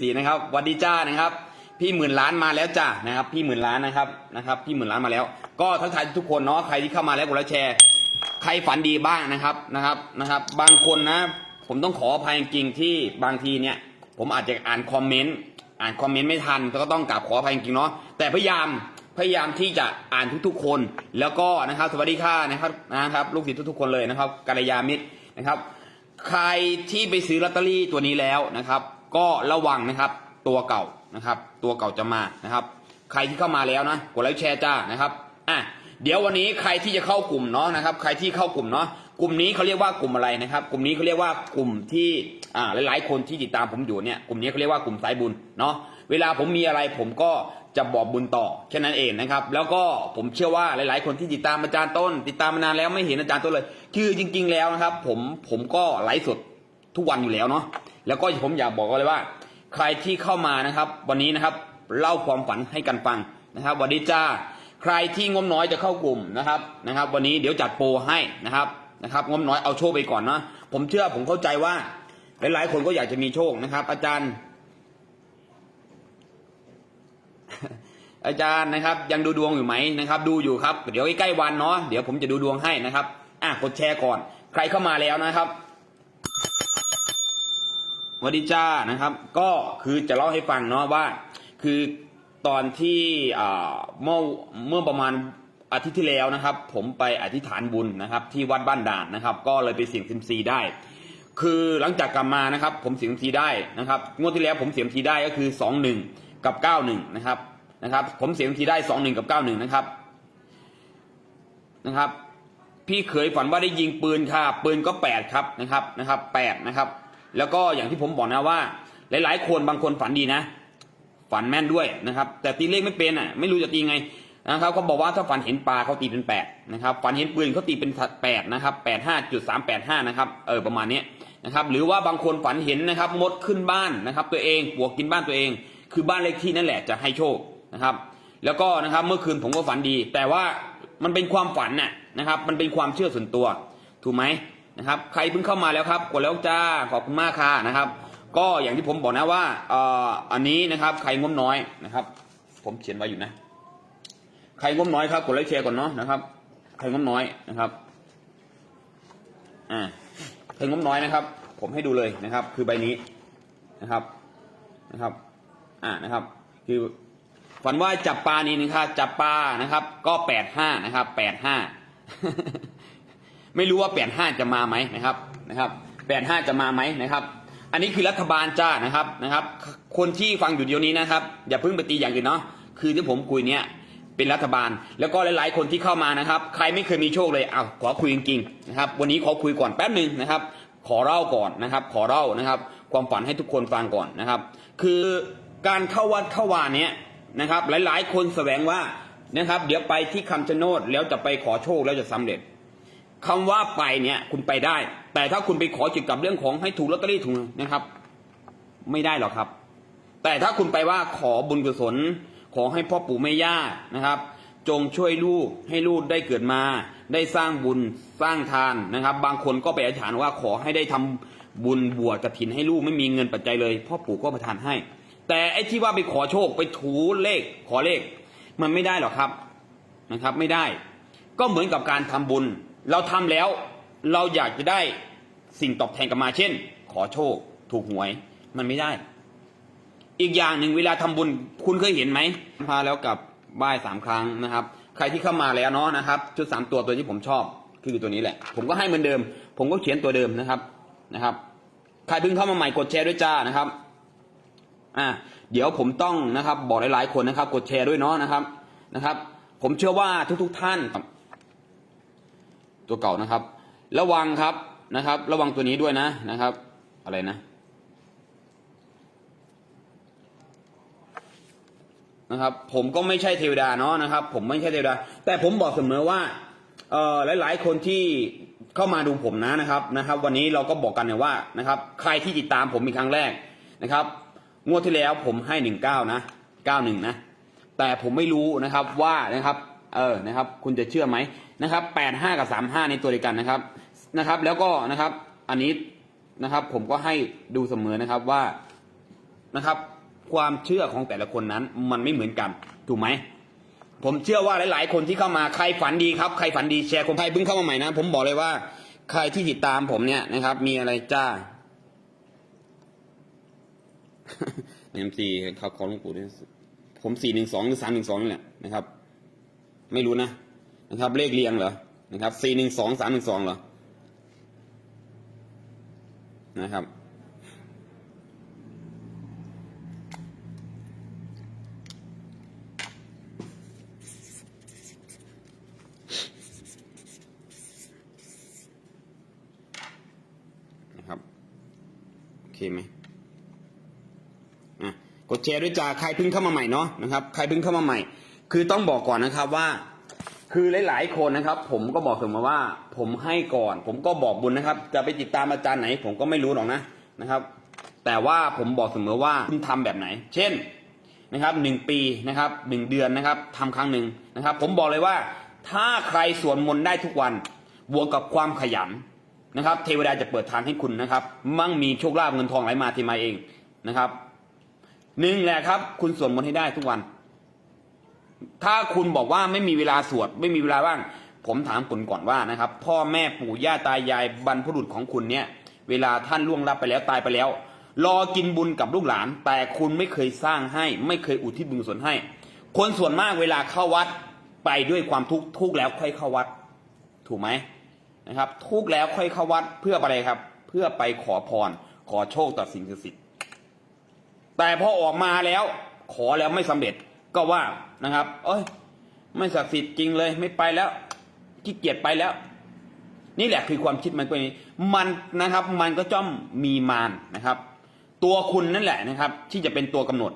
สี่นะครับวัดดีจ้านะครับ พี่หมื่นล้านมาแล้วจ้านะครับ พี่หมื่นล้านนะครับนะครับ พี่หมื่นล้านมาแล้ว ก็ทักทายทุกคนเนาะใครที่เข้ามาแล้วกดไลค์แชร์ ใครฝันดีบ้างนะครับนะครับนะครับ บางคนนะ ผมต้องขออภัยจริงที่บางทีเนี่ย ผมอาจจะอ่านคอมเมนต์อ่านคอมเมนต์ไม่ทันก็ต้องกราบขออภัยจริงเนาะแต่พยายามพยายามที่จะอ่านทุกๆคน แล้วก็นะครับสวัสดีค่ะนะครับนะครับ ลูกศิษย์ทุกๆคนเลยนะครับกัลยาณมิตรนะครับ ใครที่ไปซื้อลอตเตอรี่ตัวนี้แล้วนะครับ ก็ระวังนะครับตัวเก่านะครับ ตัวเก่าจะมานะครับ ใครที่เข้ามาแล้วนะกดไลค์แชร์จ้านะครับอะเดี๋ยววันนี้ใครที่จะเข้ากลุ่มเนาะนะครับ ใครที่เข้ากลุ่มเนาะกลุ่มนี้เขาเรียกว่ากลุ่มอะไรนะครับ กลุ่มนี้เขาเรียกว่ากลุ่มที่อ่าหลาย ๆ คนที่ติดตามผมอยู่เนี่ยกลุ่มนี้เขาเรียกว่ากลุ่มสายบุญเนาะเวลาผมมีอะไรผมก็จะบอกบุญต่อแค่นั้นเองนะครับ แล้วก็ผมเชื่อว่าหลาย ๆ คนที่ติดตามอาจารย์ต้น ติดตามมานานแล้วไม่เห็นอาจารย์ต้นเลย คือจริง ๆ แล้วนะครับ ผมผมก็ไลฟ์สด ทุกวันอยู่แล้วเนาะแล้วก็ผมอยากบอกเลยว่า ใครที่เข้ามานะครับ วันนี้นะครับเล่าความฝันให้กันฟังนะครับวันนี้จ้าใครที่งบน้อยจะเข้ากลุ่มนะครับนะครับ วันนี้เดี๋ยวจัดโปรให้นะครับนะครับงบน้อยเอาโชคไปก่อนนะผมเชื่อผมเข้าใจว่าหลายๆคนก็อยากจะมีโชคนะครับ อาจารย์ อาจารย์นะครับ ยังดูดวงอยู่ไหมนะครับ ดูอยู่ครับ เดี๋ยวใกล้ๆวันเนาะเดี๋ยวผมจะดูดวงให้นะครับ อะกดแชร์ก่อน ใครเข้ามาแล้วนะครับ วัดีจ้านะครับ ก็คือจะเล่าให้ฟังเนาะว่า คือตอนที่เมื่อเมื่อประมาณอาทิตย์ที่แล้วนะครับ ผมไปอธิษฐานบุญนะครับ ที่วัดบ้านด่านนะครับ ก็เลยไปเสี่ยงซิมซีได้ คือหลังจากกลับมานะครับ ผมเสี่ยงซิมซีได้นะครับงวดที่แล้วผมเสี่ยงซีได้ก็คือสองหนึ่งกับเก้าหนึ่งนะครับนะครับ ผมเสี่ยงซีได้สองหนึ่งกับเก้าหนึ่งนะครับนะครับ พี่เคยฝันว่าได้ยิงปืนค่ะ ปืนก็แปดครับนะครับนะครับแปดนะครับ แล้วก็อย่างที่ผมบอกนะว่า หลาย ๆ คนบางคนฝันดีนะ ฝันแม่นด้วยนะครับ แต่ตีเลขไม่เป็นอะ ไม่รู้จะตีไงนะครับเขาบอกว่าถ้าฝันเห็นปลาเขาตีเป็นแปดนะครับ ฝันเห็นปืนเขาตีเป็นแปดนะครับแปดห้าจุดสามแปดห้านะครับ เออประมาณนี้นะครับ หรือว่าบางคนฝันเห็นนะครับมดขึ้นบ้านนะครับ ตัวเองปวกกินบ้านตัวเอง คือบ้านเลขที่นั่นแหละจะให้โชคนะครับ แล้วก็นะครับเมื่อคืนผมก็ฝันดี แต่ว่ามันเป็นความฝันน่ะนะครับ มันเป็นความเชื่อส่วนตัว ถูกไหม นะครับ ใครเพิ่งเข้ามาแล้วครับกดแล้วจ้าขอบคุณมากค่ะนะครับ ก็อย่างที่ผมบอกนะว่าเอ่ออันนี้นะครับ ใครงบน้อยนะครับ ผมเขียนไว้อยู่นะ ใครงบน้อยครับกดไลค์แชร์ก่อนเนาะนะครับ ใครงบน้อยนะครับอ่าใครงบน้อยนะครับ ผมให้ดูเลยนะครับ คือใบนี้นะครับนะครับ อ่านะครับ คือฝันว่าจับปลานี่นะครับจับปลานะครับ ก็แปดห้านะครับแปดห้า ไม่รู้ว่าแปดห้าจะมาไหมนะครับนะครับแปดห้าจะมาไหมนะครับ อันนี้คือรัฐบาลจ้านะครับนะครับ คนที่ฟังอยู่เดียวนี้นะครับ อย่าเพิ่งไปตีอย่างอื่นเนาะคือที่ผมคุยเนี่ยเป็นรัฐบาล แล้วก็หลาย ๆ คนที่เข้ามานะครับ ใครไม่เคยมีโชคเลยเอาขอคุยจริงๆนะครับ วันนี้ขอคุยก่อนแป๊บหนึ่งนะครับ ขอเล่าก่อนนะครับ ขอเล่านะครับ ความฝันให้ทุกคนฟังก่อนนะครับ คือการเข้าวัดเข้าวาเนี้ยนะครับ หลาย ๆ คนแสวงว่านะครับ เดี๋ยวไปที่คำชะโนดแล้วจะไปขอโชคแล้วจะสำเร็จ คำว่าไปเนี่ยคุณไปได้ แต่ถ้าคุณไปขอเกี่ยวกับเรื่องของให้ถูกลอตเตอรี่ถูกนะครับ ไม่ได้หรอกครับ แต่ถ้าคุณไปว่าขอบุญกุศล ขอให้พ่อปู่แม่ย่านะครับ จงช่วยลูกให้ลูกได้เกิดมา ได้สร้างบุญสร้างทานนะครับ บางคนก็ไปอธิษฐานว่าขอให้ได้ทำบุญบวชกระถินให้ลูกไม่มีเงินปัจจัยเลย พ่อปู่ก็ประทานให้ แต่ไอ้ที่ว่าไปขอโชคไปถูเลข ขอเลข มันไม่ได้หรอกครับนะครับ ไม่ได้ ก็เหมือนกับการทำบุญ เราทำแล้วเราอยากจะได้สิ่งตอบแทนกลับมาเช่น ขอโชค ถูกหวยมันไม่ได้ อีกอย่างหนึ่งเวลาทำบุญคุณเคยเห็นไหมพาแล้วกับบ้ายสามครั้งนะครับ ใครที่เข้ามาแล้วเนาะนะครับ ชุดสามตัวตัวที่ผมชอบคือตัวนี้แหละ ผมก็ให้เหมือนเดิม ผมก็เขียนตัวเดิมนะครับนะครับ ใครเพิ่งเข้ามาใหม่กดแชร์ด้วยจ้านะครับอ่าเดี๋ยวผมต้องนะครับ บอกหลายๆคนนะครับ กดแชร์ด้วยเนาะนะครับนะครับ ผมเชื่อว่าทุกๆท่าน ตัวเก่านะครับ ระวังครับนะครับ ระวังตัวนี้ด้วยนะนะครับ อะไรนะนะครับ ผมก็ไม่ใช่เทวดาเนาะนะครับ ผมไม่ใช่เทวดา แต่ผมบอกเสมอว่าเอ่อหลาย ๆ คนที่เข้ามาดูผมนะนะครับนะครับ วันนี้เราก็บอกกันเนี่ยว่านะครับ ใครที่ติดตามผมเป็นครั้งแรกนะครับ งวดที่แล้วผมให้หนึ่งเก้านะเก้าหนึ่งนะแต่ผมไม่รู้นะครับว่านะครับ เออนะครับ คุณจะเชื่อไหมนะครับแปดห้ากับสามห้าในตัวเดียวกันนะครับนะครับ แล้วก็นะครับ อันนี้นะครับ ผมก็ให้ดูเสมอนะครับว่านะครับ ความเชื่อของแต่ละคนนั้น มันไม่เหมือนกันถูกไหมผมเชื่อว่าหลาย ๆ คนที่เข้ามาใครฝันดีครับใครฝันดีแชร์คนไทยเพิ่งเข้ามาใหม่นะ ผมบอกเลยว่า ใครที่ติดตามผมเนี่ยนะครับ มีอะไรจ้าเอ็มซีเขาขอหลวงปู่ด้วยผมสี่หนึ่งสองหรือสามหนึ่งสองนี่แหละนะครับ ไม่รู้นะนะครับ เลขเรียงเหรอนะครับสี่หนึ่งสองสามหนึ่งสองเหรอนะครับนะครับโอเคไหมอะกดแชร์ด้วยจ้าใครเพิ่งเข้ามาใหม่เนาะนะครับ ใครเพิ่งเข้ามาใหม่ คือต้องบอกก่อนนะครับว่า คือหลายๆคนนะครับ ผมก็บอกเสมอว่า ผมให้ก่อน ผมก็บอกบุญนะครับ จะไปติดตามอาจารย์ไหน ผมก็ไม่รู้หรอกนะนะครับ แต่ว่าผมบอกเสมอว่าคุณทำแบบไหน เช่นนะครับหนึ่งปีนะครับหนึ่งเดือนนะครับทำครั้งหนึ่งนะครับ ผมบอกเลยว่า ถ้าใครสวดมนต์ได้ทุกวันบวกกับความขยันนะครับ เทวดาจะเปิดทางให้คุณนะครับ มั่งมีโชคลาภเงินทองไหลมาทีมาเองนะครับหนึ่งแหละครับ คุณสวดมนต์ให้ได้ทุกวัน ถ้าคุณบอกว่าไม่มีเวลาสวดไม่มีเวลาว่าง ผมถามคุณก่อนว่านะครับ พ่อแม่ปู่ย่าตายายบรรพบุรุษของคุณเนี่ย เวลาท่านล่วงลับไปแล้วตายไปแล้ว รอกินบุญกับลูกหลาน แต่คุณไม่เคยสร้างให้ ไม่เคยอุทิศบุญกุศลให้ คนส่วนมากเวลาเข้าวัดไปด้วยความทุกข์ทุกแล้วค่อยเข้าวัด ถูกไหมนะครับ ทุกข์แล้วค่อยเข้าวัดเพื่ออะไรครับ เพื่อไปขอพร ขอโชคต่อสิ่งศักดิ์สิทธิ์แต่พอออกมาแล้ว ขอแล้วไม่สำเร็จ ก็ว่านะครับ เอ้ย ไม่ศักดิ์สิทธิ์จริงเลยไม่ไปแล้วขี้เกียจไปแล้ว นี่แหละคือความคิดมันเป็นมันนะครับ มันก็จ้อมมีมารนะครับ ตัวคุณนั่นแหละนะครับ ที่จะเป็นตัวกำหนด